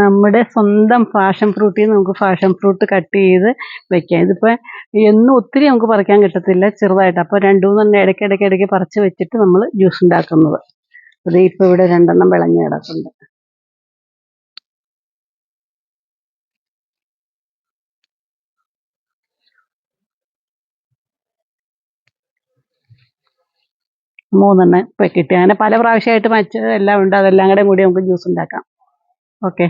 നമ്മുടെ സ്വന്തം ഫാഷൻ ഫ്രൂട്ടിൽ നിന്ന് നമുക്ക് പാഷൻ ഫ്രൂട്ട് കട്ട് ചെയ്ത് വെക്കാം. ഇതിപ്പോൾ എന്നും ഒത്തിരി നമുക്ക് പറിക്കാൻ കിട്ടത്തില്ല ചെറുതായിട്ട്. അപ്പോൾ രണ്ടു മൂന്നെണ്ണം ഇടയ്ക്ക് ഇടയ്ക്ക് പറിച്ച് വെച്ചിട്ട് നമ്മൾ ജ്യൂസ് ഉണ്ടാക്കുന്നത്. അത് ഇപ്പോൾ ഇവിടെ രണ്ടെണ്ണം വിളഞ്ഞ് കിടക്കുന്നുണ്ട് മൂന്നെണ്ണം ഇപ്പം കിട്ടി. അങ്ങനെ പല പ്രാവശ്യമായിട്ട് മറ്റ് എല്ലാം ഉണ്ട്. അതെല്ലാം കൂടെ കൂടി നമുക്ക് ജ്യൂസ് ഉണ്ടാക്കാം. Okay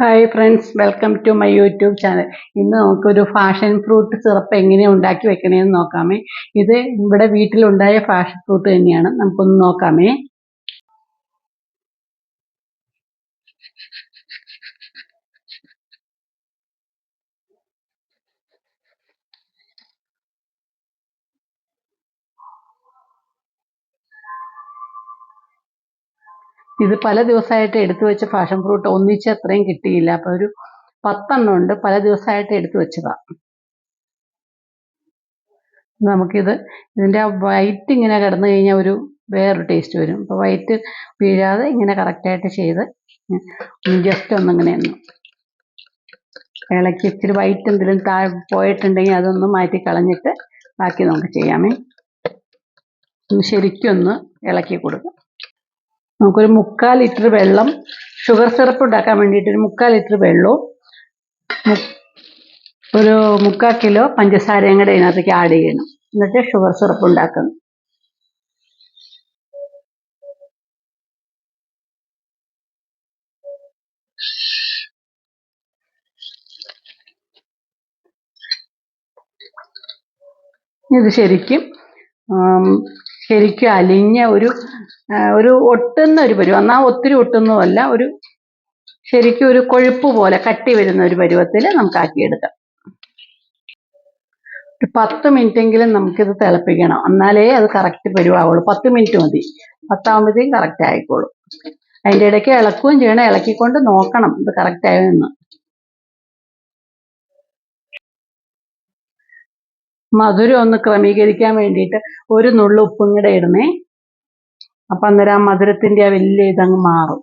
hi friends welcome to my YouTube channel ഇന്ന് നമുക്കൊരു ഫാഷൻ ഫ്രൂട്ട് സിറപ്പ് എങ്ങനെ ഉണ്ടാക്കി വെക്കണേന്ന് നോക്കാമേ. ഇത് ഇവിടെ വീട്ടിലുണ്ടായ ഫാഷൻ ഫ്രൂട്ട് തന്നെയാണ്. നമുക്കൊന്ന് നോക്കാമേ. ഇത് പല ദിവസമായിട്ട് എടുത്തു വെച്ച ഫാഷൻ ഫ്രൂട്ട് ഒന്നിച്ച് അത്രയും കിട്ടിയില്ല. അപ്പോൾ ഒരു പത്തെണ്ണം ഉണ്ട്. പല ദിവസമായിട്ട് എടുത്തു വെച്ചതാ. നമുക്കിത് ഇതിന്റെ ആ വൈറ്റ് ഇങ്ങനെ കിടന്നു കഴിഞ്ഞാൽ ഒരു വേറൊരു ടേസ്റ്റ് വരും. അപ്പോൾ വൈറ്റ് വീഴാതെ ഇങ്ങനെ കറക്റ്റായിട്ട് ചെയ്ത് ജസ്റ്റ് ഒന്നിങ്ങനെ ഒന്ന് ഇളക്കി ഇച്ചിരി വൈറ്റ് എന്തെങ്കിലും താഴെ പോയിട്ടുണ്ടെങ്കിൽ അതൊന്ന് മാറ്റി കളഞ്ഞിട്ട് ബാക്കി നമുക്ക് ചെയ്യാമേ. ഒന്ന് ഒന്ന് ഇളക്കി കൊടുക്കാം. നമുക്കൊരു മുക്കാൽ ലിറ്റർ വെള്ളം ഷുഗർ സിറപ്പ് ഉണ്ടാക്കാൻ വേണ്ടിയിട്ട് ഒരു മുക്കാൽ ലിറ്റർ വെള്ളവും ഒരു മുക്കാൽ കിലോ പഞ്ചസാരയും കൂടെ ഇതിനകത്തേക്ക് ആഡ് ചെയ്യണം. എന്നിട്ട് ഷുഗർ സിറപ്പ് ഉണ്ടാക്കണം. ഇത് ശരിക്കും ശരിക്കും അലിഞ്ഞ ഒരു ഒരു ഒട്ടുന്ന ഒരു പരുവം എന്നാൽ ഒത്തിരി ഒട്ടുന്നതല്ല ഒരു ശരിക്കും ഒരു കൊഴുപ്പ് പോലെ കട്ടി വരുന്ന ഒരു പരുവത്തിൽ നമുക്ക് ആക്കിയെടുക്കാം. ഒരു പത്ത് മിനിറ്റെങ്കിലും നമുക്കിത് തിളപ്പിക്കണം. എന്നാലേ അത് കറക്റ്റ് പരുവാവുള്ളൂ. പത്ത് മിനിറ്റ് മതി. പത്താകുമ്പോഴത്തേക്കും കറക്റ്റ് ആയിക്കോളും. അതിന്റെ ഇടയ്ക്ക് ഇളക്കുകയും ചെയ്യണം. ഇളക്കിക്കൊണ്ട് നോക്കണം ഇത് കറക്റ്റ് എന്ന് മധുരം ഒന്ന് ക്രമീകരിക്കാൻ വേണ്ടിയിട്ട് ഒരു നുള്ളു ഉപ്പും കൂടെ ഇടണേ അപ്പം അന്നേരം ആ മധുരത്തിന്റെ ആ വലിയ ഇതങ്ങ് മാറും.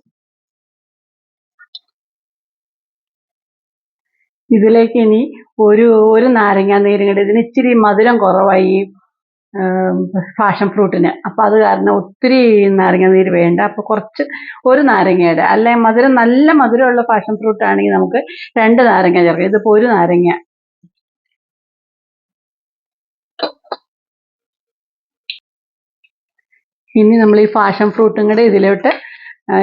ഇതിലേക്ക് ഇനി ഒരു ഒരു നാരങ്ങ നീരും കൂടെ ഇതിന് ഇച്ചിരി മധുരം കുറവായി ഫാഷൻ ഫ്രൂട്ടിന് അപ്പം അത് കാരണം ഒത്തിരി നാരങ്ങ നീര് വേണ്ട. അപ്പോൾ കുറച്ച് ഒരു നാരങ്ങയുടെ അല്ലെ മധുരം നല്ല മധുരമുള്ള ഫാഷൻ ഫ്രൂട്ട് ആണെങ്കിൽ നമുക്ക് രണ്ട് നാരങ്ങ ചേർക്കാം. ഇതിപ്പോൾ ഒരു നാരങ്ങ ഇനി നമ്മൾ ഈ ഫാഷൻ ഫ്രൂട്ടും കൂടെ ഇതിലോട്ട്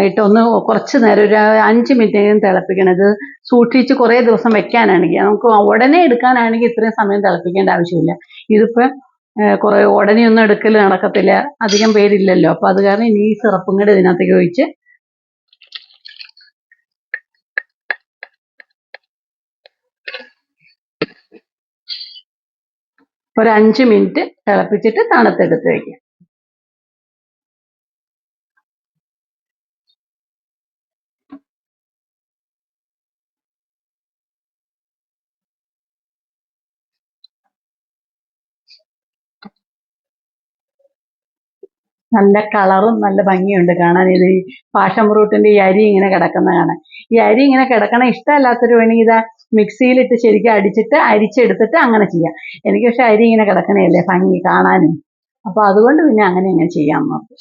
ഇട്ട് ഒന്ന് കുറച്ച് നേരം ഒരു അഞ്ച് മിനിറ്റെങ്കിലും തിളപ്പിക്കണം. ഇത് സൂക്ഷിച്ച് കുറേ ദിവസം വെക്കാനാണെങ്കിൽ നമുക്ക് ഉടനെ എടുക്കാനാണെങ്കിൽ ഇത്രയും സമയം തിളപ്പിക്കേണ്ട ആവശ്യമില്ല. ഇതിപ്പോൾ കുറേ ഉടനെ ഒന്നും എടുക്കൽ നടക്കത്തില്ല. അധികം പേരില്ലല്ലോ. അപ്പോൾ അത് കാരണം ഇനി ഈ സിറപ്പും കൂടെ ഇതിനകത്തേക്ക് ഒഴിച്ച് ഒരു അഞ്ച് മിനിറ്റ് തിളപ്പിച്ചിട്ട് തണുത്തെടുത്ത് വയ്ക്കാം നല്ല കളറും നല്ല ഭംഗിയുണ്ട് കാണാൻ. ഇത് ഈ പാഷൻ ഫ്രൂട്ടിന്റെ ഈ അരി ഇങ്ങനെ കിടക്കുന്ന കാണാൻ. ഈ അരി ഇങ്ങനെ കിടക്കണ ഇഷ്ടമല്ലാത്തൊരു വേണമെങ്കിൽ ഇതാ മിക്സിയിലിട്ട് ശരിക്കും അടിച്ചിട്ട് അരിച്ചെടുത്തിട്ട് അങ്ങനെ ചെയ്യാം. എനിക്ക് പക്ഷെ അരി ഇങ്ങനെ കിടക്കണയല്ലേ ഭംഗി കാണാനും. അപ്പൊ അതുകൊണ്ട് പിന്നെ അങ്ങനെ ഇങ്ങനെ ചെയ്യാൻ നോക്കും.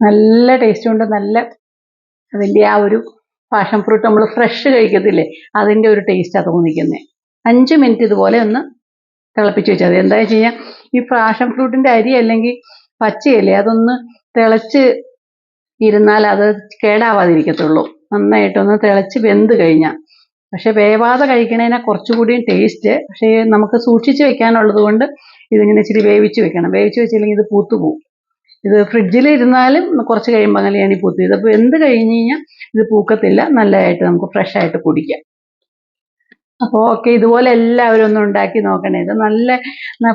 നല്ല ടേസ്റ്റ് ഉണ്ട് നല്ല അതിന്റെ ആ ഒരു പാഷൻ ഫ്രൂട്ട് നമ്മൾ ഫ്രഷ് കഴിക്കത്തില്ലേ അതിന്റെ ഒരു ടേസ്റ്റാണ് തോന്നിക്കുന്നത് അഞ്ച് മിനിറ്റ് ഇതുപോലെ ഒന്ന് തിളപ്പിച്ച് വെച്ചാൽ മതി. എന്താ വെച്ച് കഴിഞ്ഞാൽ ഈ പാഷൻ ഫ്രൂട്ടിന്റെ അരി അല്ലെങ്കിൽ പച്ചയല്ലേ അതൊന്ന് തിളച്ച് ഇരുന്നാൽ അത് കേടാവാതിരിക്കത്തുള്ളൂ. നന്നായിട്ടൊന്ന് തിളച്ച് വെന്ത് കഴിഞ്ഞാൽ പക്ഷെ വേവാതെ കഴിക്കണതിനെ കുറച്ചുകൂടിയും ടേസ്റ്റ് പക്ഷേ നമുക്ക് സൂക്ഷിച്ച് വെക്കാനുള്ളത് കൊണ്ട് ഇതിങ്ങനെ ഇച്ചിരി വേവിച്ച് വെക്കണം. വേവിച്ച് വെച്ചില്ലെങ്കിൽ ഇത് പൂത്തു പോകും ഇത് ഫ്രിഡ്ജിൽ ഇരുന്നാലും കുറച്ച് കഴിയുമ്പോൾ അങ്ങനെയാണ് ഈ പൂത്ത് ഇത് അപ്പോൾ എന്ത് കഴിഞ്ഞ് കഴിഞ്ഞാൽ ഇത് പൂക്കത്തില്ല നല്ലതായിട്ട് നമുക്ക് ഫ്രഷ് ആയിട്ട് കുടിക്കാം. അപ്പോൾ ഓക്കെ ഇതുപോലെ എല്ലാവരും ഒന്ന് ഉണ്ടാക്കി നോക്കണേ. ഇത് നല്ല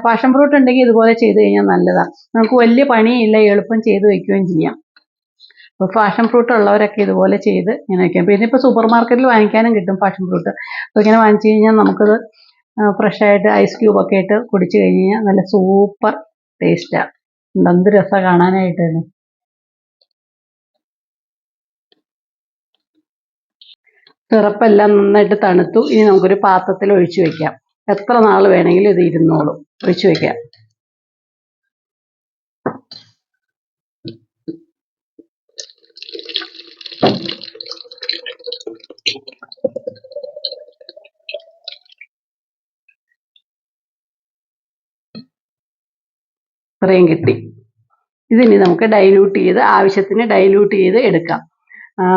പാഷൻ ഫ്രൂട്ട് ഉണ്ടെങ്കിൽ ഇതുപോലെ ചെയ്ത് കഴിഞ്ഞാൽ നല്ലതാണ് നമുക്ക് വലിയ പണിയില്ല എളുപ്പം ചെയ്ത് വയ്ക്കുകയും ചെയ്യാം. അപ്പോൾ ഫാഷൻ ഫ്രൂട്ട് ഉള്ളവരൊക്കെ ഇതുപോലെ ചെയ്ത് ഇങ്ങനെ വയ്ക്കാം പിന്നെ ഇപ്പോൾ സൂപ്പർ മാർക്കറ്റിൽ വാങ്ങിക്കാനും കിട്ടും ഫാഷൻ ഫ്രൂട്ട് അപ്പോൾ ഇങ്ങനെ വാങ്ങിച്ചു കഴിഞ്ഞാൽ നമുക്കത് ഫ്രഷ് ആയിട്ട് ഐസ് ക്യൂബൊക്കെ ഇട്ട് കുടിച്ചു കഴിഞ്ഞ് കഴിഞ്ഞാൽ നല്ല സൂപ്പർ ടേസ്റ്റാണ് എന്ത് രസമാണ് കാണാനായിട്ട്. തന്നെ സിറപ്പെല്ലാം നന്നായിട്ട് തണുത്തു. ഇനി നമുക്കൊരു പാത്രത്തിൽ ഒഴിച്ചു വെക്കാം. എത്ര നാൾ വേണമെങ്കിലും ഇത് ഇരുന്നോളും. ഒഴിച്ചു വെക്കാം. ഇത്രയും കിട്ടി. ഇതിനി നമുക്ക് ഡൈല്യൂട്ട് ചെയ്ത് ആവശ്യത്തിന് ഡൈല്യൂട്ട് ചെയ്ത് എടുക്കാം.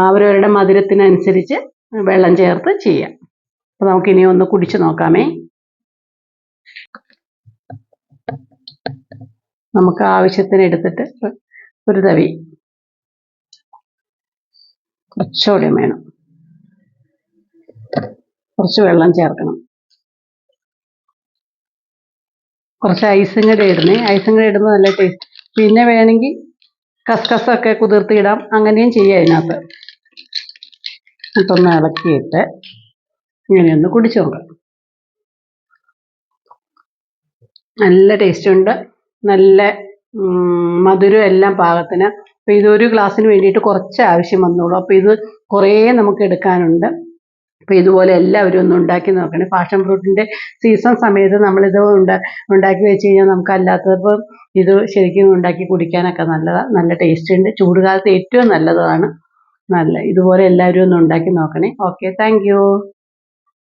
അവരവരുടെ മധുരത്തിനനുസരിച്ച് വെള്ളം ചേർത്ത് ചെയ്യാം. അപ്പോൾ നമുക്കിനി ഒന്ന് കുടിച്ചു നോക്കാമേ. നമുക്ക് ആവശ്യത്തിന് എടുത്തിട്ട് ഒരു തവി കുറച്ചുകൂടി വേണം. കുറച്ച് വെള്ളം ചേർക്കണം. കുറച്ച് ഐസും കൂടെ ഇടണേ ഐസും കൂടെ ഇടുമ്പോൾ നല്ല ടേസ്റ്റ് പിന്നെ വേണമെങ്കിൽ കസ്കസൊക്കെ കുതിർത്തിയിടാം അങ്ങനെയും ചെയ്യാം അതിനകത്ത്. എന്നിട്ടൊന്ന് ഇളക്കിയിട്ട് ഇങ്ങനെയൊന്ന് കുടിച്ചു നോക്കാം. നല്ല ടേസ്റ്റ് ഉണ്ട്. നല്ല മധുരം എല്ലാം പാകത്തിന്. അപ്പോൾ ഇതൊരു ഗ്ലാസ്സിന് വേണ്ടിയിട്ട് കുറച്ച് ആവശ്യം വന്നോളൂ. അപ്പോൾ ഇത് കുറേ നമുക്ക് എടുക്കാനുണ്ട്. അപ്പോൾ ഇതുപോലെ എല്ലാവരും ഒന്ന് ഉണ്ടാക്കി നോക്കണം. പാഷൻ ഫ്രൂട്ടിന്റെ സീസൺ സമയത്ത് നമ്മളിത് ഉണ്ട ഉണ്ടാക്കി വെച്ച് കഴിഞ്ഞാൽ നമുക്ക് അല്ലാത്തപ്പോൾ ഇത് ശരിക്കും ഉണ്ടാക്കി കുടിക്കാനൊക്കെ നല്ലതാണ് നല്ല ടേസ്റ്റ് ഉണ്ട്. ചൂടുകാലത്ത് ഏറ്റവും നല്ലതാണ്. നല്ല ഇതുപോലെ എല്ലാവരും ഒന്ന് ഉണ്ടാക്കി നോക്കണേ. Okay thank